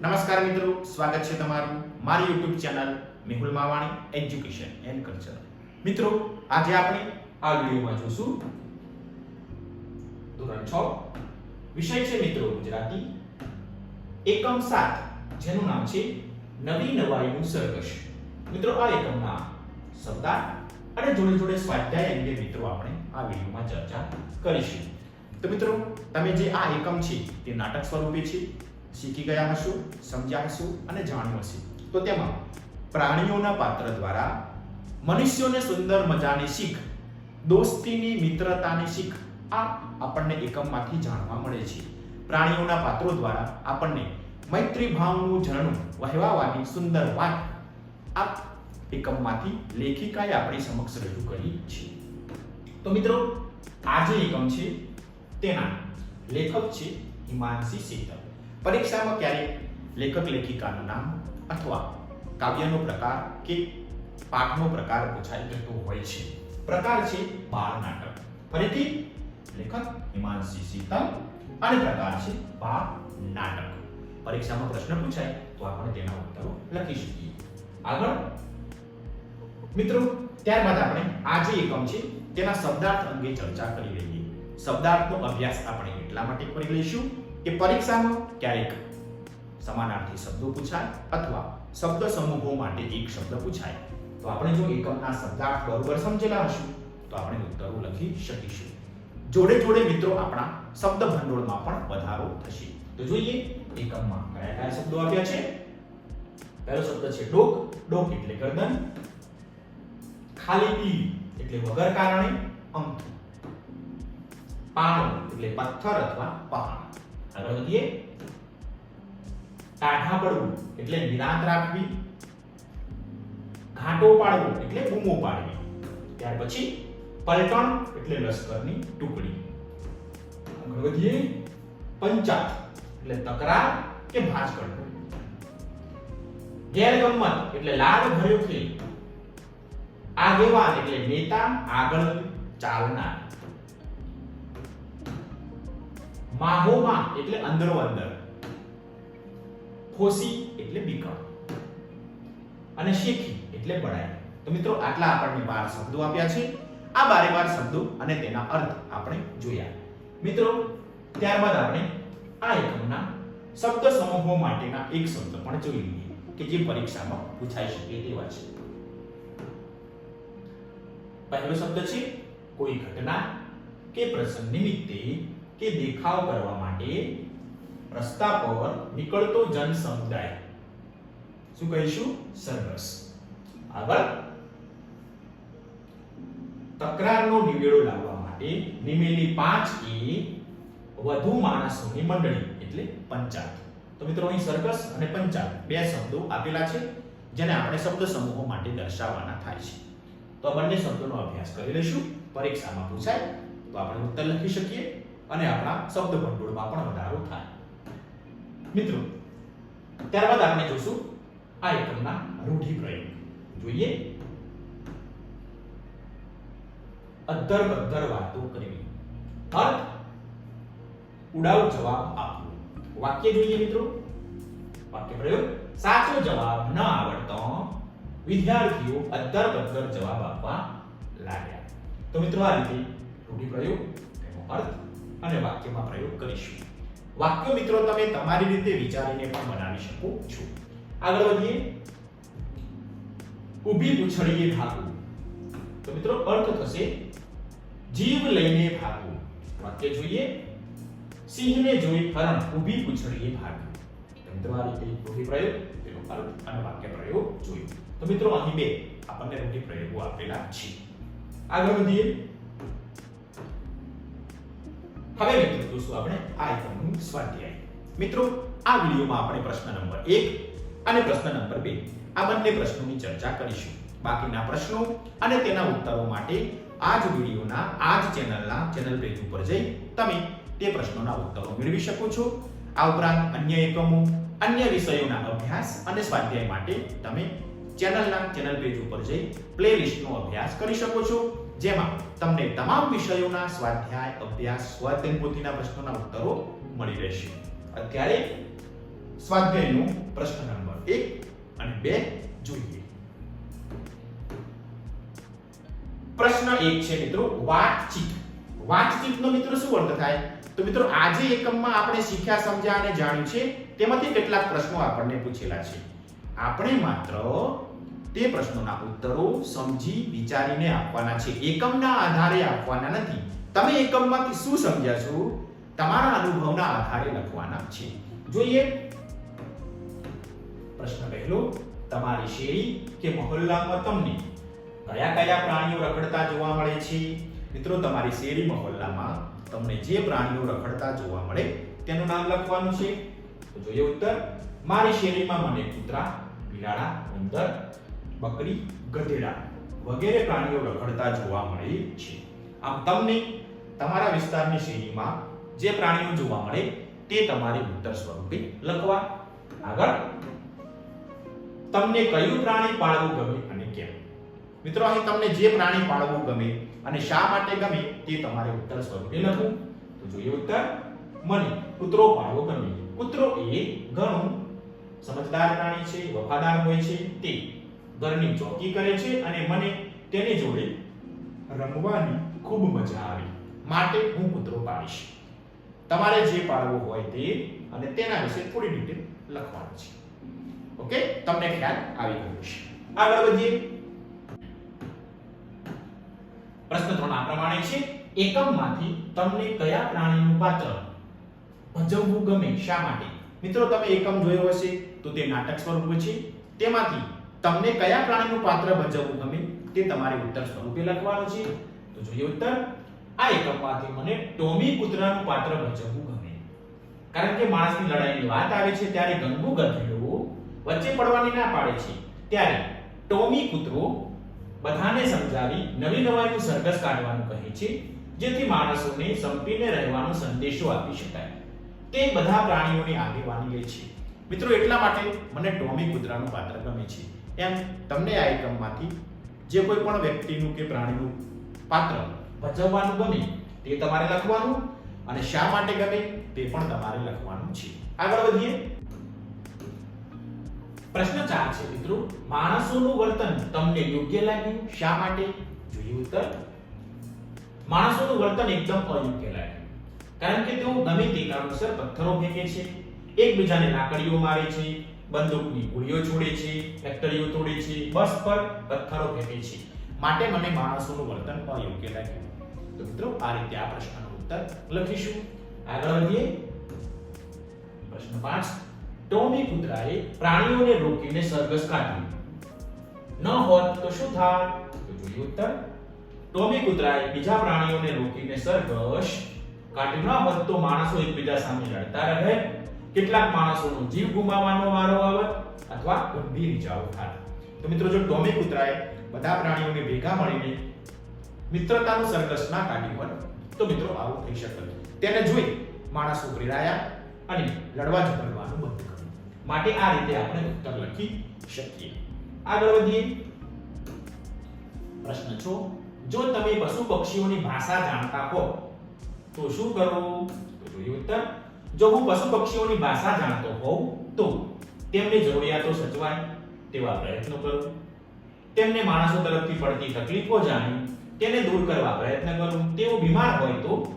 નમસ્કાર મિત્રો, સ્વાગત છે તમારું મારી YouTube channel Mehul Mavani education and culture મિત્રો, આજે આપણે આ વિડીયોમાં જોશું ધોરણ 6 વિષય છે મિત્રો, ગુજરાતી. એકમ 7 જેનું નામ છે નવી નવાઈનું સરઘસ. મિત્રો, આ એકમના શબ્દાર્થ અને જોડે જોડે સ્વાધ્યાય અંગે મિત્રો આપણે આ વિડીયોમાં ચર્ચા કરીશું. તો મિત્રો, તમે જે આ એકમ છે, તે નાટક સ્વરૂપે છે? શીખી ગયા હશો સમજ્યા હશો અને જાણ્યું હશે તો તેમાં પ્રાણીઓના પાત્ર દ્વારા મનુષ્યોને સુંદર મજાની શીખ, દોસ્તીની મિત્રતાની શીખ આ આપણને એકમમાંથી જાણવા મળે છે. પ્રાણીઓના પાત્રો દ્વારા આપણને મૈત્રી ભાવનું ઝરણું વહેવાવાની સુંદર વાત આ એકમમાંથી લેખિકાએ આપણી સમક્ષ રજૂ કરી છે. તો મિત્રો, આ જે એકમ છે, તેના લેખક છે હિમાંશી શીતલ પરીક્ષામાં ક્યારેક લેખક લેખિકાનું નામ અથવા કાવ્યનો પ્રકાર કે પાઠનો પ્રકાર પૂછાઈ જતો હોય છે? પ્રકાર છે બાળ નાટક. ફરીથી લેખક હિમાંશી શીતલ અને પ્રકાર છે બાળ નાટક. પરીક્ષામાં પ્રશ્ન પૂછાય તો આપણે તેના ઉત્તરો લખી શકીએ. આગળ. મિત્રો, ત્યારબાદ આપણે આ જે એકમ છે તેના શબ્દાર્થ અંગે ચર્ચા કરી લઈએ. શબ્દાર્થનો અભ્યાસ આપણે એટલા માટે કરી લઈશું કે પરીક્ષામાં ક્યારેક સમાનાર્થી શબ્દો પૂછાય અથવા શબ્દ સમૂહો માટે એક શબ્દ પૂછાય. તો આપણે જો એકમના શબ્દાર્થ બરોબર સમજેલા હશું, તો આપણે ઉત્તરો લખી શકીશું. જોડે જોડે મિત્રો આપણા શબ્દ ભંડોળમાં પણ વધારો થશે. તો જોઈએ, એકમમાં કયા કયા શબ્દો આપ્યા છે? પહેલો શબ્દ છે ડોક. ડોક એટલે ગરદન. ખાલી પી એટલે વગર કારણે અંક પાણો એટલે પથ્થર અથવા પહાડ. આગળ ટાઢા પડવું એટલે નિરાંત રાખવી, ઘાટો પાડવો એટલે બૂમો પાડવી. ત્યાર પછી પલટણ એટલે લશ્કરની ટુકડી. આગળ વધીએ પંચાત એટલે તકરાર કે ભાજ કરવો. ગેરગમત એટલે લાડ ભર્યો ખેલ. આગેવાન એટલે નેતા આગળ ચાલનાર. માહોમાં એટલે અંદરો અંદર. ખોસી એટલે બીકણ. અને શેખી એટલે બળાઈ. તો મિત્રો આટલા આપણને બાર શબ્દો આપ્યા છે. આ બારે બાર શબ્દો અને તેના અર્થ આપણે જોયા. મિત્રો, ત્યારબાદ આપણે આ એકમના શબ્દ સમૂહો માટેના એક શબ્દ પણ જોઈ લઈએ કે જે પરીક્ષામાં પૂછાઈ શકે તેવા છે. પહેલો શબ્દ છે, કોઈ ઘટના કે પ્રસંગ નિમિત્તે કે દેખાવ કરવા માટે રસ્તા પર નીકળતો જન સમુદાય શું કહીશું? સરઘસ આગળ. તકરારનો નિવેડો લાવવા માટે નિમેલી પાંચ કે વધુ માણસોની મંડળી, એટલે પંચાયત. તો મિત્રો અહીં સરઘસ અને પંચાયત બે શબ્દો આપેલા છે, જેને આપણે શબ્દ સમૂહો માટે દર્શાવવાના થાય છે. તો આ બંને શબ્દોનો અભ્યાસ કરી લઈશું. પરીક્ષામાં પૂછાય, તો આપણે ઉત્તર લખી શકીએ. અને આપણા શબ્દ ભંડોળમાં પણ વધારો થાય. મિત્રો, ત્યારબાદ આપણે જોશું આ એકમના રૂઢિપ્રયોગ જોઈએ. અદ્ધર બદ્ધર વાતો કરવી. અર્થ, ઉડાવ જવાબ આપવો. વાક્ય જોઈએ મિત્રો. વાક્ય પ્રયોગ, સાચો જવાબ ન આવડતો. વિદ્યાર્થીઓ અદ્ધર બદ્ધર જવાબ આપવા લાગ્યા. તો મિત્રો, આ રીતે રૂઢિપ્રયોગ એનો અર્થ અને વાક્યમાં પ્રયોગ કરીશું. વાક્યો મિત્રો, તમે તમારી રીતે વિચારીને પણ બનાવી શકો છો. આગળ વધીએ. ઊભી પૂંછડીએ ભાગવું તો મિત્રો, અર્થ થશે જીવ લઈને ભાગવું. વાક્ય જોઈએ. સિંહને જોઈ હરણ, ઊભી પૂંછડીએ ભાગ્યું. તો મિત્રો આ રીતે રૂઢિ પ્રયોગ, તેનો અર્થ અને વાક્ય પ્રયોગ જોયું. તો મિત્રો, અહીં બે આપણને રૂઢિ પ્રયોગો આપેલા છે. આગળ વધીએ. હવે મિત્રો જોશું આપણે આ એકમનું સ્વાધ્યાય. મિત્રો, આ વિડીયોમાં આપણે પ્રશ્ન નંબર 1 અને પ્રશ્ન નંબર 2 આ બંને પ્રશ્નોની ચર્ચા કરીશું. બાકીના પ્રશ્નો અને તેના ઉત્તરો માટે આ જ વિડીયોના આ જ ચેનલના ચેનલ પેજ ઉપર જઈ તમે તે પ્રશ્નોના ઉત્તરો મેળવી શકો છો. આ ઉપરાંત અન્ય એકમો, અન્ય વિષયોના અભ્યાસ અને સ્વાધ્યાય માટે તમે ચેનલના ચેનલ પેજ ઉપર જઈ પ્લેલિસ્ટનો અભ્યાસ કરી શકો છો. જેમાં તમને તમામ વિષયોના સ્વાધ્યાય, અભ્યાસ, સ્વાધ્યાય પોથીના પ્રશ્નોના ઉત્તરો મળી રહેશે. અત્યારે સ્વાધ્યાયનો પ્રશ્ન નંબર એક અને બે જોઈએ. પ્રશ્ન એક છે મિત્રો, વાતચીત. વાતચીતનો મિત્રો શું અર્થ થાય? તો મિત્રો, આજે એકમમાં આપણે શીખ્યા, સમજ્યા અને જાણ્યું છે, તેમાંથી કેટલાક પ્રશ્નો આપણને પૂછેલા છે. આપણે માત્ર તે પ્રશ્નોના ઉત્તરો સમજી વિચારીને આપવાના છે. એકમના આધારે આપવાના નથી. તમે એકમમાંથી શું સમજ્યા છો? તમારા અનુભવના આધારે લખવાના છે. જોઈએ. પ્રશ્ન પહેલો, તમારી શેરી કે મહોલ્લામાં તમને કયા કયા પ્રાણીઓ રખડતા જોવા મળે છે? મિત્રો, તમારી શેરી મહોલ્લામાં તમને જે પ્રાણીઓ રખડતા જોવા મળે તેનું નામ લખવાનું છે. જોઈએ ઉત્તર. મારી શેરીમાં મને કૂતરા, બિલાડા, ઉંદર બકરી ગધેડા વગેરે પ્રાણીઓ રખડતા જોવા મળે છે. આમ તમને તમારા વિસ્તારની શેરીમાં જે પ્રાણીઓ જોવા મળે તે તમારે ઉત્તર સ્વરૂપે લખવા. આગળ. તમને કયું પ્રાણી પાળવું ગમે અને કેમ? મિત્રો, અહીં તમને જે પ્રાણી પાળવું ગમે અને શા માટે ગમે તે તમારે ઉત્તર સ્વરૂપે લખવું. તો જોઈએ ઉત્તર. મને કૂતરો પાળવો ગમે. કૂતરો એ ઘણું સમજદાર પ્રાણી છે, વફાદાર હોય છે. તે ઘરની ચોકી કરે છે અને મને તેની જોડે રમવાની ખૂબ મજા આવી. માટે હું કૂતરો પાળીશ તમારે જે પાળવું હોય તે અને તેના વિશે થોડી ડિટેલ લખવાનું છે. ઓકે? તમને ખ્યાલ આવી ગયો છે આગળ વધીએ. પ્રશ્ન ત્રણ આ પ્રમાણે છે. એકમમાંથી તમને કયા પ્રાણીનું પાત્ર ભજવવું ગમે શા માટે? મિત્રો, તમે એકમ જોયો હશે તો તે નાટક સ્વરૂપ છે. તેમાંથી તમને કયા પ્રાણીનું પાત્ર ભજવવું ગમે તે તમારે ઉત્તર સ્વરૂપે લખવાનું છે. તો જોઈએ ઉત્તર. આ એકમમાંથી મને ટોમી કૂતરાનું પાત્ર ભજવવું ગમે. કારણ કે માણસની લડાઈની વાત આવે છે ત્યારે ગંગુ ગધેડો વચ્ચે પડવાની ના પાડે છે. ત્યારે ટોમી કૂતરો બધાને સમજાવી નવી નવાઈનું સરઘસ કાઢવાનું કહે છે, જેથી માણસોને સંપીને રહેવાનો સંદેશો આપી શકાય. તે બધા પ્રાણીઓની આગેવાની લે છે. મિત્રો, એટલા માટે મને ટોમી કૂતરાનું પાત્ર ગમે છે. એમ તમને આ એકમમાંથી જે કોઈ પણ વ્યક્તિનું કે પ્રાણીનું પાત્ર ભજવવાનું ગમે તે તમારે લખવાનું અને શા માટે ગમે તે પણ તમારે લખવાનું છે. આગળ વધીએ. પ્રશ્ન ચાર છે, મિત્રો. માણસોનું વર્તન તમને યોગ્ય લાગ્યું? શા માટે? જોઈએ ઉત્તર. માણસોનું વર્તન એકદમ અયોગ્ય લાગ્યું. કારણ કે તેઓ ગમે તે કારણોસર પથ્થરો ફેંકે છે, એકબીજાને લાકડીઓ મારે છે બંદૂકની ગોળીઓ છોડે છે, ફેક્ટરીઓ તોડે છે, બસ પર પથ્થરો ફેંકે છે. માટે મને માણસોનું વર્તન અયોગ્ય લાગ્યું. તો મિત્રો, આ રીતે આ પ્રશ્નનો ઉત્તર લખીશું. આગળ વધીએ. પ્રશ્ન 5 ટોમી કૂતરાએ પ્રાણીઓને રોકીને સરઘસ કાઢ્યું. ન હોત તો શું થાત તો ઉત્તર. ટોમી કૂતરાએ બીજા પ્રાણીઓને રોકીને સરઘસ કાઢ્યું. ન હોત તો માણસો એકબીજા સામે લડતા રહે. કેટલાક માણસોનો જીવ ગુમાવવાનો વારો આવે અથવા ગંભીર ઇજાઓ થાય. તો મિત્રો, જો ટોમી કૂતરાએ બધા પ્રાણીઓને ભેગા મળીને મિત્રતાનું સરઘસ ના કાઢ્યું હોય, તો મિત્રો આવું થઈ શકે. તેને જોઈ માણસો પ્રેરાયા અને લડવા ઝઘડવાનું બંધ કર્યું. માટે આ રીતે આપણે ઉત્તર લખી શકીએ. આગળ વધીએ. પ્રશ્ન છો. જો તમે પશુ પક્ષીઓની ભાષા જાણતા હો, તો શું કરવું? તો જોઈએ ઉત્તર. જો હું પશુ પક્ષીઓની ભાષા જાણતો હોઉં, તો તેમની જરૂરિયાતો સચવાય તેવા પ્રયત્નો કરું. તેમને માણસો તરફથી પડતી તકલીફો જાણી તેને દૂર કરવા પ્રયત્ન કરું. તેઓ બીમાર હોય તો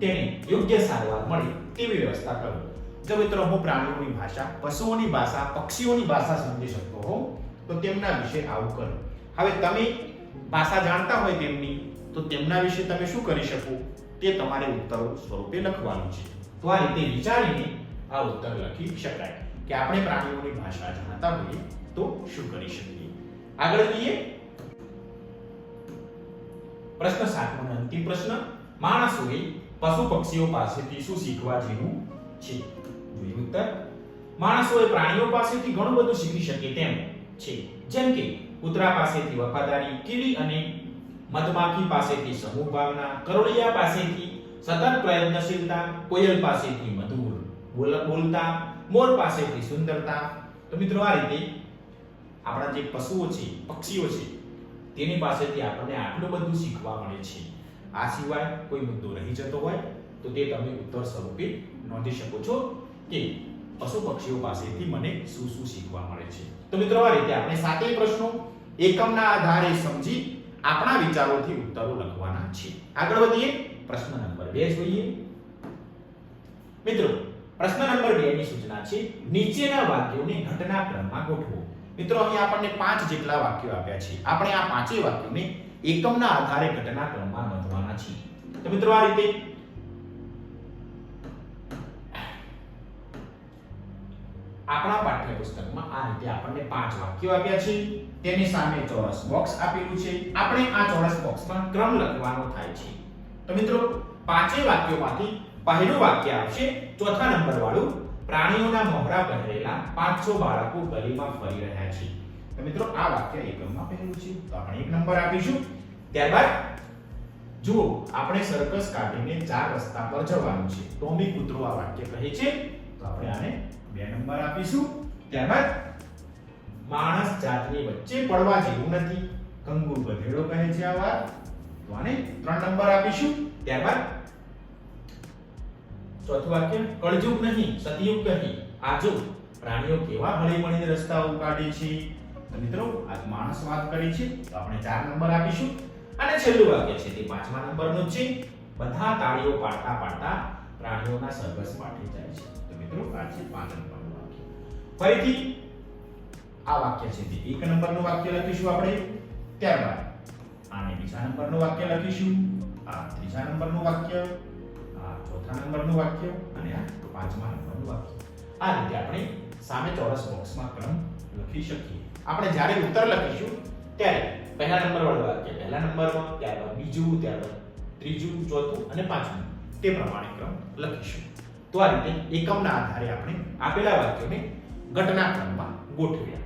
તેને યોગ્ય સારવાર મળે તેવી વ્યવસ્થા કરું. જો મિત્રો, હું પ્રાણીઓની ભાષા, પશુઓની ભાષા, પક્ષીઓની ભાષા સમજી શકતો હોઉં, તો તેમના વિશે આવું કરું. હવે તમે ભાષા જાણતા હોય તેમની, તો તેમના વિશે તમે શું કરી શકો? તે તમારે ઉત્તર સ્વરૂપે લખવાનું છે. તો આ રીતે વિચારીને આ ઉત્તર લખી શકાય કે આપણે પ્રાણીઓની ભાષા જાણતા હોઈએ તો શું કરી શકીએ? આગળ જઈએ. પ્રશ્ન સાતમો અંતિમ પ્રશ્ન. માણસોએ પશુ પક્ષીઓ પાસેથી શું શીખવા જેવું છે? જોઈએ ઉત્તર. માણસોએ પ્રાણીઓ પાસેથી ઘણું બધું શીખી શકે તેમ છે. જેમ કે કૂતરા પાસેથી વફાદારી, કીડી અને મધમાખી પાસેથી સમૂહ ભાવના, કરોળિયા પાસેથી સતત પ્રયત્નશીલતા કોયલ પાસેથી મધુર બોલ- બોલતા મોર પાસેથી સુંદરતા તો મિત્રો આ રીતે આપણા જે પશુઓ છે, પક્ષીઓ છે, તેની પાસેથી આપણને આટલું બધું શીખવા મળે છે. આ સિવાય કોઈ મુદ્દો રહી જતો હોય, તો તે તમે ઉત્તર સ્વરૂપે નોંધી શકો છો કે પશુ પક્ષીઓ પાસેથી મને શું શું શીખવા મળે છે. તો મિત્રો આ રીતે આપણે સાતેય પ્રશ્નો એકમના આધારે સમજી આપણા વિચારોથી ઉત્તરો લખવાના છે. આગળ વધીએ. પ્રશ્ન નંબર 2 જોઈએ. મિત્રો, પ્રશ્ન નંબર 2 ની સૂચના છે, નીચેના વાક્યોને ઘટનાક્રમમાં ગોઠવો. મિત્રો, અહીં આપણને પાંચ જેટલા વાક્યો આપ્યા છે. આપણે આ પાંચેય વાક્યોને એકમના આધારે ઘટનાક્રમમાં નોંધવાના છે તો મિત્રો, આ રીતે આપણા પાઠ્યપુસ્તકમાં આ રીતે આપણને પાંચ વાક્યો આપ્યા છે. તેની સામે ચોરસ બોક્સ આપેલું છે. આપણે આ ચોરસ બોક્સમાં ક્રમ લખવાનો થાય છે. તો મિત્રો પાંચે વાક્યોમાંથી પહેલું વાક્ય આવશે ચોથા નંબર વાળું પ્રાણીઓના મોહરા પહેરેલા પાંચસો બાળકો ગલીમાં ફરી રહ્યા છે. તો મિત્રો, આ વાક્ય એકમમાં પહેલું છે. તો આપણે એક નંબર આપીશું. ત્યારબાદ, જુઓ, આપણે સર્કસ કાઢીને ચાર રસ્તા પર જવાનું છે. ટોમી કૂતરો આ વાક્ય કહે છે. તો આપણે આને બે નંબર આપીશું. ત્યારબાદ, માણસ જાતની વચ્ચે પડવા જેવું નથી. કંગુ બધેડો કહે છે આ વાત. તો આને ત્રણ નંબર આપીશું. ત્યારબાદ ચોથું વાક્ય, કળજુગ નહીં, સતયુગ કહી. આજો પ્રાણીઓ કેવા હળી મળીને રસ્તાઓ કાઢે છે? તો મિત્રો, આજ માણસ વાત કરી છે, તો આપણે ચાર નંબર આપીશું. અને છેલ્લું વાક્ય છે, તે પાંચમા નંબરનું છે. બધા તાળીઓ પાડતા પાડતા પ્રાણીઓના સરઘસ માટે જાય છે. તો મિત્રો, આ છે પાંચ નંબરનું વાક્ય. ફરીથી આ વાક્ય છે, તે એક નંબરનું વાક્ય લખીશું આપણે. ત્યારબાદ આને બીજા નંબરનું વાક્ય લખીશું. આ ત્રીજા નંબરનું વાક્ય, આ ચોથા નંબરનું વાક્ય અને આ પાંચમા નંબરનું વાક્ય. આ રીતે આપણે સામે ચોરસ બોક્સમાં ક્રમ લખી શકીએ. આપણે જ્યારે ઉત્તર લખીશું, ત્યારે પહેલા નંબર વાળું વાક્ય પહેલા નંબરમાં, ત્યારબાદ બીજું, ત્યારબાદ ત્રીજું, ચોથું અને પાંચમું. તે પ્રમાણે ક્રમ લખીશું. તો આ રીતે એકમના આધારે આપણે આપેલા વાક્યોને ઘટના ક્રમમાં ગોઠવ્યા.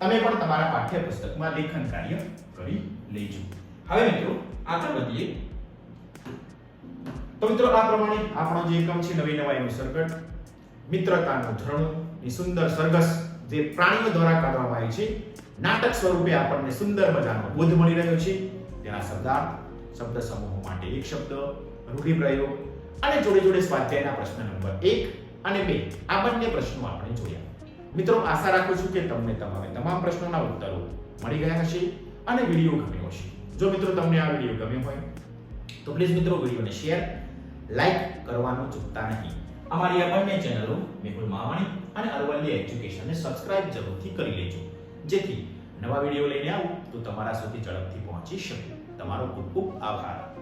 તમે પણ તમારા પાઠ્યપુસ્તકમાં લેખન કાર્ય કરી લેજો. હવે મિત્રો, આગળ વધીએ. તો મિત્રો, આ પ્રમાણે આપણો જે એકમ છે નવી નવાઈનું સરગટ, મિત્રતાનું ધરણું ની સુંદર સરઘસ જે પ્રાણીઓ દ્વારા કાઢવામાં આવી છે, નાટક સ્વરૂપે આપણને સુંદર મજાનો બોધ મળી રહ્યો છે. તેના શબ્દાર્થ, શબ્દ સમૂહો માટે એક શબ્દ, રૂઢિપ્રયોગ, અને જોડે જોડે સ્વાધ્યાયના પ્રશ્ન નંબર એક અને બે, આ બંને પ્રશ્નો આપણે જોયા. મિત્રો, આશા રાખું છું કે તમને તમારે તમામ પ્રશ્નોના ઉત્તરો મળી ગયા હશે. અને વીડિયો ગમ્યો હશે. જો મિત્રો તમને આ વીડિયો ગમ્યો હોય, તો પ્લીઝ મિત્રો વિડીયોને શેર લાઈક કરવાનું ચૂકતા નહીં. અમારી આ બંને ચેનલો મેહુલ માવાણી અને અરવલ્લી એજ્યુકેશનને સબસ્ક્રાઇબ જરૂરથી કરી લેજો. જેથી નવા વીડિયો લઈને આવું તો તમારા સુધી ઝડપથી પહોંચી શકે. તમારો ખૂબ ખૂબ આભાર.